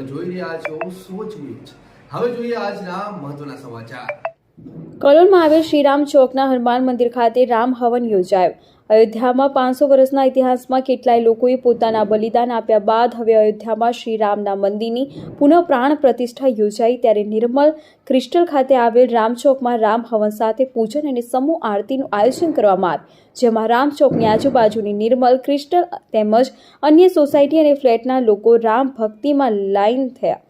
તમે જોઈ રહ્યા છો કલોલમાં આવેલ શ્રીરામ ચોકના હનુમાન મંદિર ખાતે રામ હવન યોજાયો. અયોધ્યામાં પાંચસો વર્ષના ઇતિહાસમાં કેટલાય લોકોએ પોતાના બલિદાન આપ્યા બાદ હવે અયોધ્યામાં શ્રી રામના મંદિરની પુનઃ પ્રાણ પ્રતિષ્ઠા યોજાઈ ત્યારે નિર્મલ ક્રિસ્ટલ ખાતે આવેલ રામચોકમાં રામ હવન સાથે પૂજન અને સમૂહ આરતીનું આયોજન કરવામાં આવ્યું. જેમાં રામચોકની આજુબાજુની નિર્મલ ક્રિસ્ટલ તેમજ અન્ય સોસાયટી અને ફ્લેટના લોકો રામ ભક્તિમાં લાઈન થયા.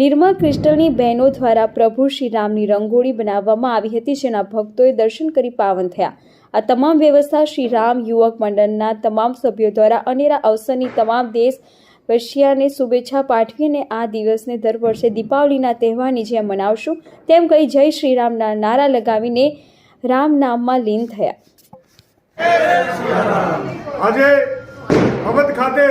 નિર્મલ ક્રિસ્ટલની બહેનો દ્વારા પ્રભુ શ્રી રામની રંગોળી બનાવવામાં આવી હતી, જેના ભક્તોએ દર્શન કરી પાવન થયા. આ તમામ વ્યવસ્થા શ્રી રામ યુવક મંડળના તમામ સભ્યો દ્વારા અનેરા અવસરની તમામ દેશ વશિયાને શુભેચ્છા પાઠવીને આ દિવસને દર વર્ષે દીપાવલીના તહેવારની જેમ મનાવશું. તેમ કહી જય શ્રીરામના નારા લગાવીને રામ નામમાં લીન થયા. આજે ખાતે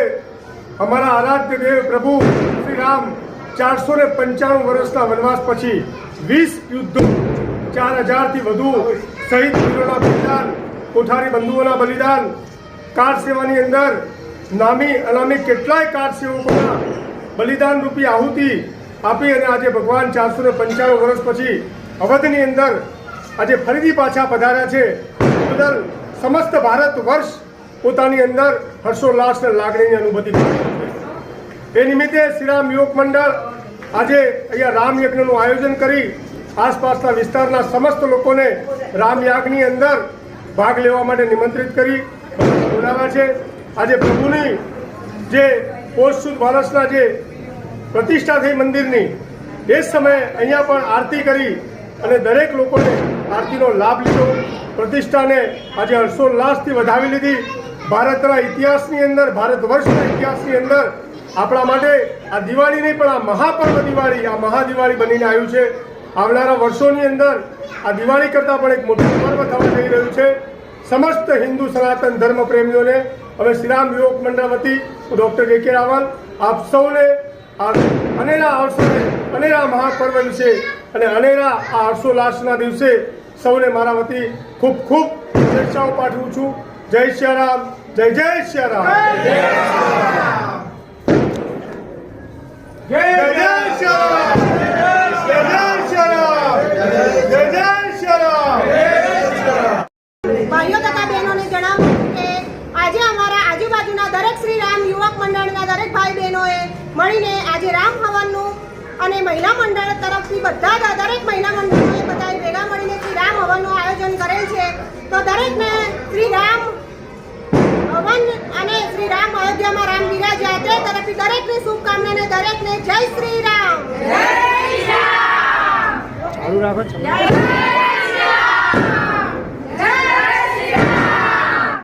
અમારા આરાધ્ય દેવ પ્રભુ શ્રી રામ ચારસો ને પંચાણું વર્ષના વનવાસ પછી વીસ યુદ્ધો ચાર હજારથી વધુ શહીદ વીરોના બલિદાન, કોઠારી બંધુઓના બલિદાન, કાર સેવાની અંદર નામી અનામી કેટલાય કાર સેવકોના બલિદાન રૂપી આહુતિ આપી અને આજે ભગવાન ચારસો ને પંચાણું વર્ષ પછી અવધની અંદર આજે ફરીથી પાછા પધાર્યા છે. બદલ સમસ્ત ભારત વર્ષ પોતાની અંદર હર્ષોલ્લાસ અને લાગણીની અનુભૂતિ કરી એ નિમિત્તે શ્રીરામ યુવક મંડળ આજે અહીંયા રામ યજ્ઞનું આયોજન કરી આસપાસના વિસ્તારના સમસ્ત લોકોને રામ યાગની અંદર ભાગ લેવા માટે નિમંત્રિત કરી બોલાવ્યા છે. આજે પ્રભુની જે પોષસુદ માણસના જે પ્રતિષ્ઠા થઈ મંદિરની, એ જ સમયે અહીંયા પણ આરતી કરી અને દરેક લોકોને આરતીનો લાભ લીધો. પ્રતિષ્ઠાને આજે હર્ષોલ્લાસથી વધાવી લીધી. ભારતના ઇતિહાસની અંદર ભારત વર્ષના ઇતિહાસની અંદર આપણા માટે આ દિવાળી નહીં, પણ આ મહાપર્વ દિવાળી, આ મહાદિવાળી બનીને આવ્યું છે. આવનારા વર્ષોની અંદર આ દિવાળી કરતાં પણ એક મોટું પર્વ થવા જઈ રહ્યું છે. સમસ્ત હિન્દુ સનાતન ધર્મ પ્રેમીઓને હવે શ્રીરામ યુવક મંડળ વતી ડૉક્ટર કે કે રાવલ આપ સૌને આ અનેરા અવસરે, અનેરા મહાપર્વ વિશે અને અનેરા આ હર્ષોલ્લાસના દિવસે સૌને મારા વતી ખૂબ ખૂબ શુભેચ્છાઓ પાઠવું છું. જય શ્રી રામ, જય જય શ્રી રામ જય જય શ્રી રામ જય જય શ્રી રામ જય જય શ્રી રામ ભાઈઓ તથા બહેનોને જણાવું કે આજે અમારા આજુબાજુના દરેક શ્રી રામ યુવક મંડળના દરેક ભાઈ બહેનોએ મળીને આજે રામ હવનનું અને મહિલા મંડળ તરફથી બધા જ દરેક મહિલા મંડળોએ બધાએ ભેગા મળીને શ્રી રામ હવનનું આયોજન કરેલ છે. તો દરેકને શ્રી રામ હવન અને શ્રી રામ અયોધ્યામાં રામ બિરાજ્યા તે તરફથી દરેકને શુભકામના અને દરેકને જય શ્રી રામ. જય શ્રી રામ.